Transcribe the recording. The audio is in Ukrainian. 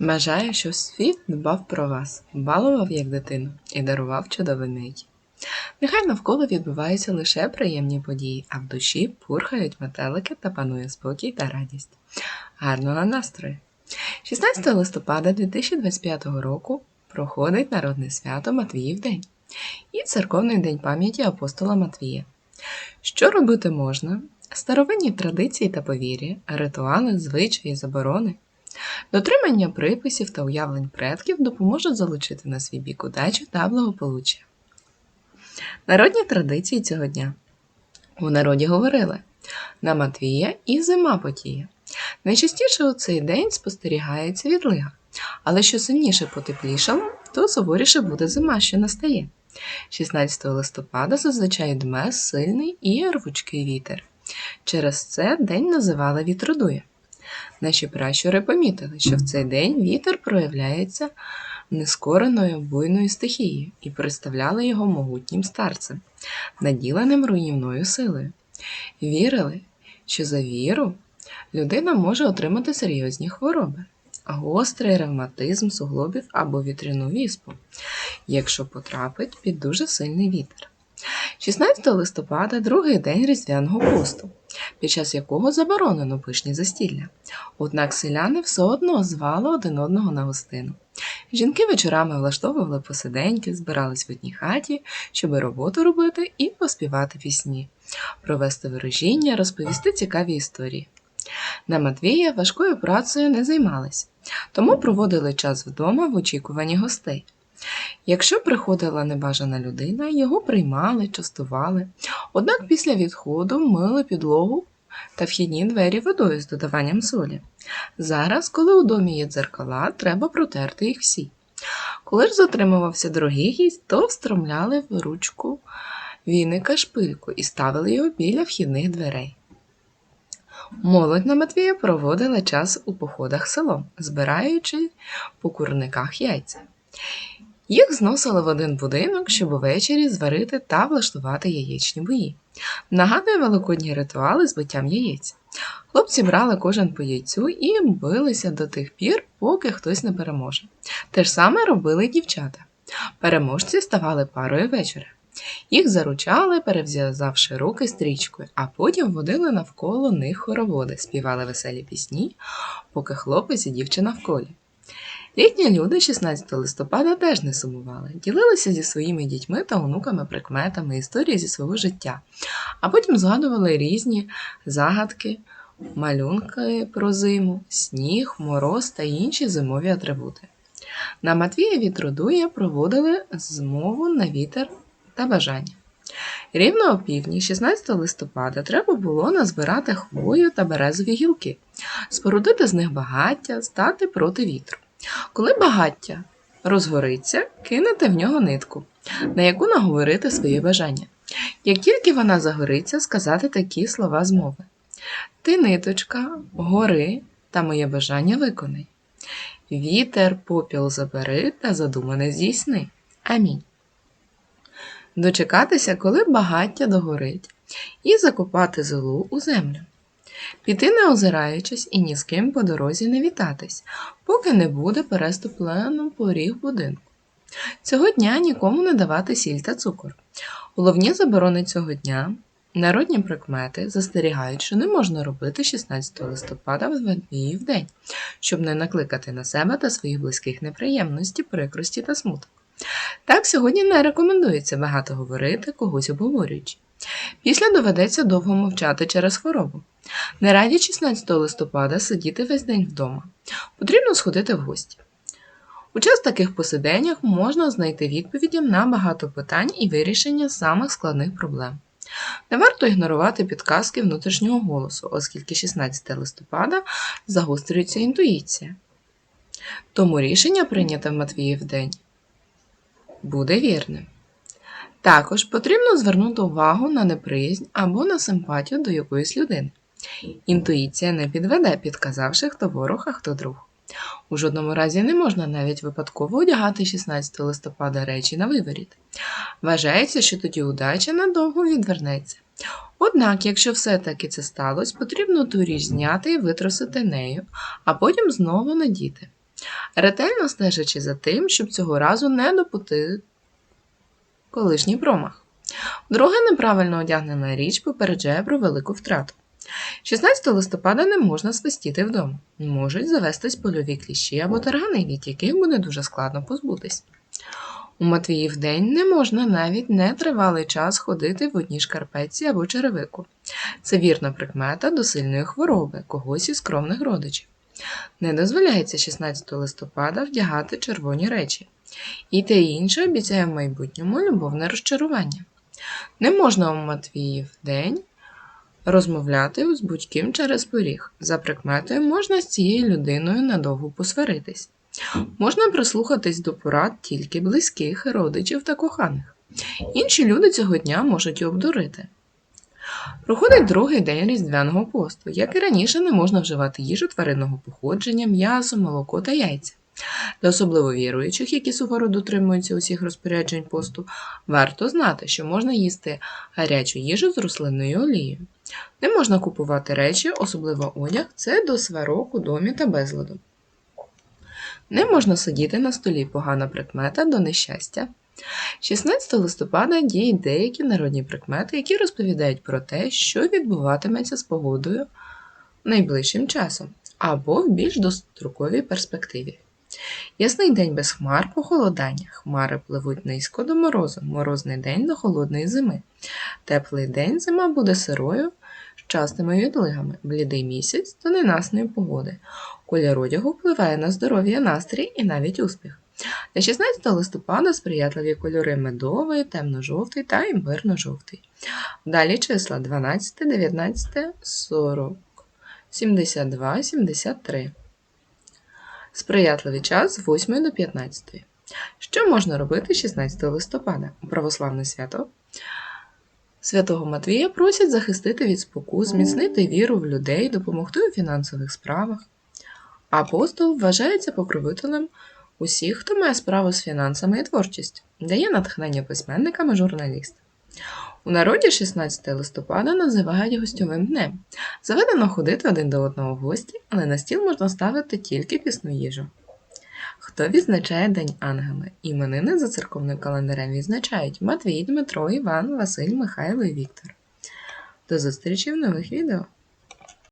Бажаю, щоб світ дбав про вас, балував як дитину і дарував чудові миті. Нехай навколо відбуваються лише приємні події, а в душі пурхають метелики та панує спокій та радість. Гарного настрою! 16 листопада 2025 року проходить народне свято Матвіїв день і церковний день пам'яті апостола Матвія. Що робити можна? Старовинні традиції та повір'я, ритуали, звичаї, заборони. Дотримання приписів та уявлень предків допоможуть залучити на свій бік удачу та благополуччя. Народні традиції цього дня. У народі говорили на Матвія і зима потіє. Найчастіше у цей день спостерігається відлига, але що сильніше потеплішало, то суворіше буде зима, що настає. 16 листопада зазвичай дме сильний і рвучкий вітер. Через це день називали вітродує. Наші пращури помітили, що в цей день вітер проявляється нескореною буйною стихією і представляли його могутнім старцем, наділеним руйнівною силою. Вірили, що за віру людина може отримати серйозні хвороби, гострий ревматизм суглобів або вітряну віспу, якщо потрапить під дуже сильний вітер. 16 листопада другий день Різдвяного посту, під час якого заборонено пишні застілля. Однак селяни все одно звали один одного на гостину. Жінки вечорами влаштовували посиденьки, збирались в одній хаті, щоб роботу робити і поспівати пісні, провести ворожіння, розповісти цікаві історії. На Матвія важкою працею не займались, тому проводили час вдома в очікуванні гостей. Якщо приходила небажана людина, його приймали, частували, однак після відходу мили підлогу та вхідні двері водою з додаванням солі. Зараз, коли у домі є дзеркала, треба протерти їх всі. Коли ж затримувався дорогий гість, то встромляли в ручку віника шпильку і ставили його біля вхідних дверей. Молодь на Матвія проводила час у походах селом, збираючи по курниках яйця. Їх зносили в один будинок, щоб увечері зварити та влаштувати яєчні бої. Нагадує великодні ритуали з биттям яєць. Хлопці брали кожен по яйцю і билися до тих пір, поки хтось не переможе. Те ж саме робили дівчата. Переможці ставали парою вечора. Їх заручали, перев'язавши руки стрічкою, а потім водили навколо них хороводи, співали веселі пісні, поки хлопець і дівчина в колі. Літні люди 16 листопада теж не сумували, ділилися зі своїми дітьми та онуками прикметами, історії зі свого життя, а потім згадували різні загадки, малюнки про зиму, сніг, мороз та інші зимові атрибути. На Матвія Вітродуя проводили змову на вітер та бажання. Рівно о півдні, 16 листопада, треба було назбирати хвою та березові гілки, спорудити з них багаття, стати проти вітру. Коли багаття розгориться, кинете в нього нитку, на яку наговорити своє бажання. Як тільки вона загориться, сказати такі слова змови: Ти, ниточка, гори та моє бажання виконай. Вітер, попіл забери та задумане здійсни. Амінь. Дочекатися, коли багаття догорить, і закопати золу у землю. Піти не озираючись і ні з ким по дорозі не вітатись, поки не буде переступлено поріг будинку. Цього дня нікому не давати сіль та цукор. Головні заборони цього дня, народні прикмети застерігають, що не можна робити 16 листопада в Матвіїв день, щоб не накликати на себе та своїх близьких неприємності, прикрості та смуток. Так, сьогодні не рекомендується багато говорити, когось обговорюючи. Після доведеться довго мовчати через хворобу. Не раді 16 листопада сидіти весь день вдома. Потрібно сходити в гості. У час таких посиденнях можна знайти відповіді на багато питань і вирішення самих складних проблем. Не варто ігнорувати підказки внутрішнього голосу, оскільки 16 листопада загострюється інтуїція. Тому рішення, прийняте в Матвіїв день, буде вірним. Також потрібно звернути увагу на неприязнь або на симпатію до якоїсь людини. Інтуїція не підведе, підказавши, хто ворог, а хто друг. У жодному разі не можна навіть випадково одягати 16 листопада речі на виворіт. Вважається, що тоді удача надовго відвернеться. Однак, якщо все-таки це сталося, потрібно ту річ зняти і витрусити нею, а потім знову надіти. ретельно стежачи за тим, щоб цього разу не допустити колишній промах. Друге, неправильно одягнена річ попереджає про велику втрату. 16 листопада не можна свистіти вдома. Можуть завестись польові кліщі або таргани, від яких буде дуже складно позбутись. У Матвіїв день не можна навіть нетривалий час ходити в одній шкарпетці або черевику. Це вірна прикмета до сильної хвороби когось із кровних родичів. Не дозволяється 16 листопада вдягати червоні речі. І те інше обіцяє в майбутньому любовне розчарування. Не можна у Матвіїв день розмовляти з будь-ким через поріг. За прикметою можна з цією людиною надовго посваритись. Можна прислухатись до порад тільки близьких, родичів та коханих. Інші люди цього дня можуть і обдурити. Проходить другий день різдвяного посту. Як і раніше, не можна вживати їжу тваринного походження, м'ясо, молоко та яйця. Для особливо віруючих, які суворо дотримуються усіх розпоряджень посту, варто знати, що можна їсти гарячу їжу з рослинною олією. Не можна купувати речі, особливо одяг, це до сварок у домі та безладу. Не можна сидіти на столі погана прикмета до нещастя. 16 листопада діють деякі народні прикмети, які розповідають про те, що відбуватиметься з погодою найближчим часом або в більш достроковій перспективі. Ясний день без хмар похолодання. Хмари пливуть низько до морозу, морозний день до холодної зими. Теплий день зима буде сирою, частими відлигами, блідий місяць до ненасної погоди. Колір одягу впливає на здоров'я, настрій і навіть успіх. Для 16 листопада сприятливі кольори медовий, темно-жовтий та імбирно-жовтий. Далі числа 12, 19, 40, 72, 73. Сприятливий час з 8 до 15. Що можна робити 16 листопада? Православне свято Святого Матвія просять захистити від спокус, зміцнити віру в людей, допомогти у фінансових справах. Апостол вважається покровителем усіх, хто має справу з фінансами і творчістю, дає натхнення письменникам і журналістам. У народі 16 листопада називають гостьовим днем. Заведено ходити один до одного в гості, але на стіл можна ставити тільки пісну їжу. Хто відзначає День Ангела? Іменини за церковним календарем відзначають Матвій, Дмитро, Іван, Василь, Михайло і Віктор. До зустрічі в нових відео!